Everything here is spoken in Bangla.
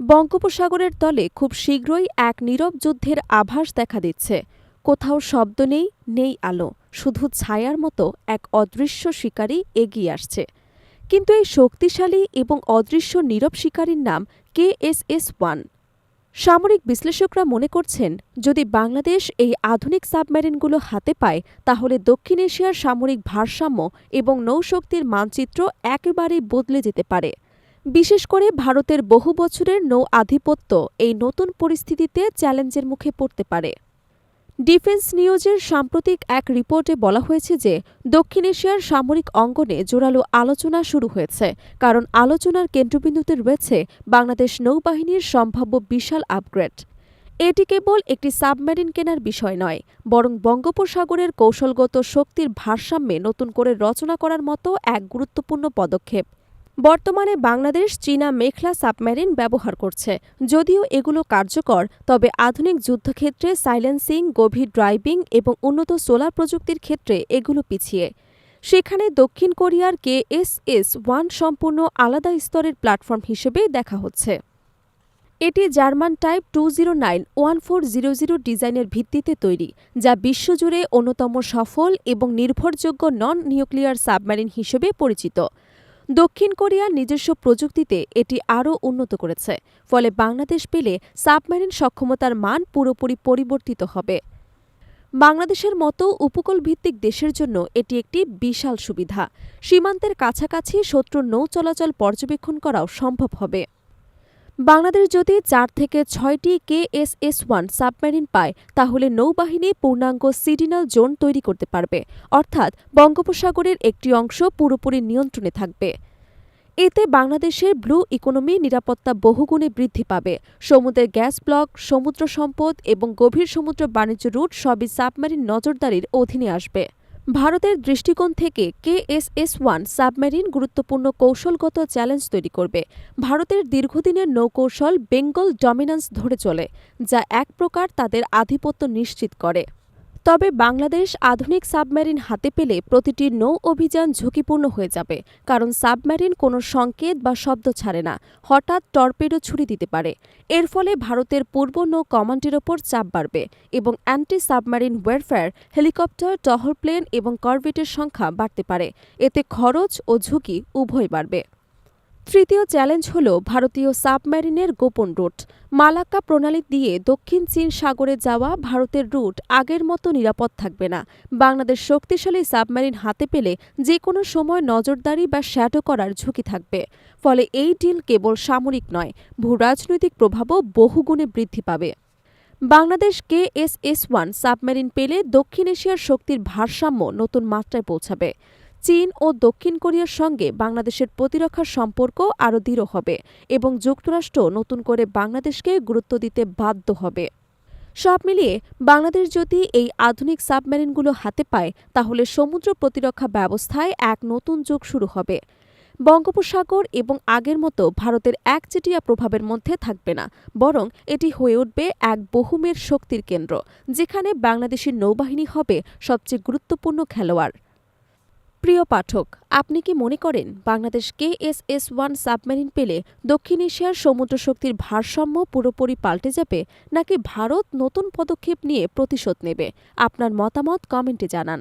বঙ্গোপসাগরের তলে খুব শীঘ্রই এক নীরব যুদ্ধের আভাস দেখা দিচ্ছে। কোথাও শব্দ নেই নেই আলো, শুধু ছায়ার মতো এক অদৃশ্য শিকারী এগিয়ে আসছে। কিন্তু এই শক্তিশালী এবং অদৃশ্য নীরব শিকারীর নাম কে এস এস ওয়ান। সামরিক বিশ্লেষকরা মনে করছেন, যদি বাংলাদেশ এই আধুনিক সাবমেরিনগুলো হাতে পায়, তাহলে দক্ষিণ এশিয়ার সামরিক ভারসাম্য এবং নৌশক্তির মানচিত্র একেবারেই বদলে যেতে পারে। বিশেষ করে ভারতের বহু বছরের নৌ আধিপত্য এই নতুন পরিস্থিতিতে চ্যালেঞ্জের মুখে পড়তে পারে। ডিফেন্স নিউজের সাম্প্রতিক এক রিপোর্টে বলা হয়েছে যে, দক্ষিণ এশিয়ার সামরিক অঙ্গনে জোরালো আলোচনা শুরু হয়েছে, কারণ আলোচনার কেন্দ্রবিন্দুতে রয়েছে বাংলাদেশ নৌবাহিনীর সম্ভাব্য বিশাল আপগ্রেড এটি কেবল একটি সাবমেরিন কেনার বিষয় নয়, বরং বঙ্গোপসাগরের কৌশলগত শক্তির ভারসাম্যে নতুন করে রচনা করার মতো এক গুরুত্বপূর্ণ পদক্ষেপ। বর্তমানে বাংলাদেশ চীনা মেখলা সাবমেরিন ব্যবহার করছে। যদিও এগুলো কার্যকর, তবে আধুনিক যুদ্ধক্ষেত্রে সাইলেন্সিং, গভীর ড্রাইভিং এবং উন্নত সোলার প্রযুক্তির ক্ষেত্রে এগুলো পিছিয়ে। সেখানে দক্ষিণ কোরিয়ার কেএসএস ওয়ান সম্পূর্ণ আলাদা স্তরের প্ল্যাটফর্ম হিসেবে দেখা হচ্ছে। এটি German type two zero nine one four zero zero ডিজাইনের ভিত্তিতে তৈরি, যা বিশ্বজুড়ে অন্যতম সফল এবং নির্ভরযোগ্য নন নিউক্লিয়ার সাবমেরিন হিসেবে পরিচিত। দক্ষিণ কোরিয়ার নিজস্ব প্রযুক্তিতে এটি আরও উন্নত করেছে, ফলে বাংলাদেশ পেলে সাবমেরিন সক্ষমতার মান পুরোপুরি পরিবর্তিত হবে। বাংলাদেশের মতো উপকূল ভিত্তিক দেশের জন্য এটি একটি বিশাল সুবিধা। সীমান্তের কাছাকাছি শত্রুর নৌ চলাচল পর্যবেক্ষণ করাও সম্ভব হবে। বাংলাদেশ যদি চার থেকে ছয়টি কেএসএস ওয়ান সাবমেরিন পায়, তাহলে নৌবাহিনী পূর্ণাঙ্গ সিডিনাল জোন তৈরি করতে পারবে। অর্থাৎ বঙ্গোপসাগরের একটি অংশ পুরোপুরি নিয়ন্ত্রণে থাকবে। এতে বাংলাদেশের ব্লু ইকোনমি নিরাপত্তা বহুগুণে বৃদ্ধি পাবে। সমুদ্রের গ্যাস ব্লক, সমুদ্র সম্পদ এবং গভীর সমুদ্র বাণিজ্য রুট সবই সাবমেরিন নজরদারির অধীনে আসবে। ভারতের দৃষ্টিকোণ থেকে K S S one submarine গুরুত্বপূর্ণ কৌশলগত চ্যালেঞ্জ তৈরি করবে। ভারতের দীর্ঘদিনের নৌকৌশল বেঙ্গল ডমিনান্স ধরে চলে, যা এক প্রকার তাদের আধিপত্য নিশ্চিত করে। তবে বাংলাদেশ আধুনিক সাবমেরিন হাতে পেলে প্রতিটি নৌ অভিযান ঝুঁকিপূর্ণ হয়ে যাবে, কারণ সাবমেরিন কোনো সংকেত বা শব্দ ছাড়ে না, হঠাৎ টর্পেডো ছুড়ে দিতে পারে। এর ফলে ভারতের পূর্ব নৌ কমান্ডের ওপর চাপ বাড়বে এবং অ্যান্টি সাবমেরিন ওয়ারফেয়ার, হেলিকপ্টার, টহল প্লেন এবং করভেটের সংখ্যা বাড়তে পারে। এতে খরচ ও ঝুঁকি উভয় বাড়বে। তৃতীয় চ্যালেঞ্জ হল ভারতীয় সাবমেরিনের গোপন রুট। মালাক্কা প্রণালী দিয়ে দক্ষিণ চীন সাগরে যাওয়া ভারতের রুট আগের মতো নিরাপদ থাকবে না। বাংলাদেশ শক্তিশালী সাবমেরিন হাতে পেলে যে কোনো সময় নজরদারি বা শ্যাটো করার ঝুঁকি থাকবে। ফলে এই ডিল কেবল সামরিক নয়, ভূ রাজনৈতিক প্রভাবও বহুগুণে বৃদ্ধি পাবে। Bangladesh K S S one submarine পেলে দক্ষিণ এশিয়ার শক্তির ভারসাম্য নতুন মাত্রায় পৌঁছাবে। চীন ও দক্ষিণ কোরিয়ার সঙ্গে বাংলাদেশের প্রতিরক্ষার সম্পর্ক আরও দৃঢ় হবে এবং যুক্তরাষ্ট্র নতুন করে বাংলাদেশকে গুরুত্ব দিতে বাধ্য হবে। সব মিলিয়ে বাংলাদেশ যদি এই আধুনিক সাবমেরিনগুলো হাতে পায়, তাহলে সমুদ্র প্রতিরক্ষা ব্যবস্থায় এক নতুন যুগ শুরু হবে। বঙ্গোপসাগর এবং আগের মতো ভারতের একচেটিয়া প্রভাবের মধ্যে থাকবে না, বরং এটি হয়ে উঠবে এক বহুমের শক্তির কেন্দ্র, যেখানে বাংলাদেশের নৌবাহিনী হবে সবচেয়ে গুরুত্বপূর্ণ খেলোয়াড়। প্রিয় পাঠক, আপনি কি মনে করেন Bangladesh K S S one submarine পেলে দক্ষিণ এশিয়ার সমুদ্র শক্তির ভারসাম্য পুরোপুরি পাল্টে যাবে, নাকি ভারত নতুন পদক্ষেপ নিয়ে প্রতিশোধ নেবে? আপনার মতামত কমেন্টে জানান।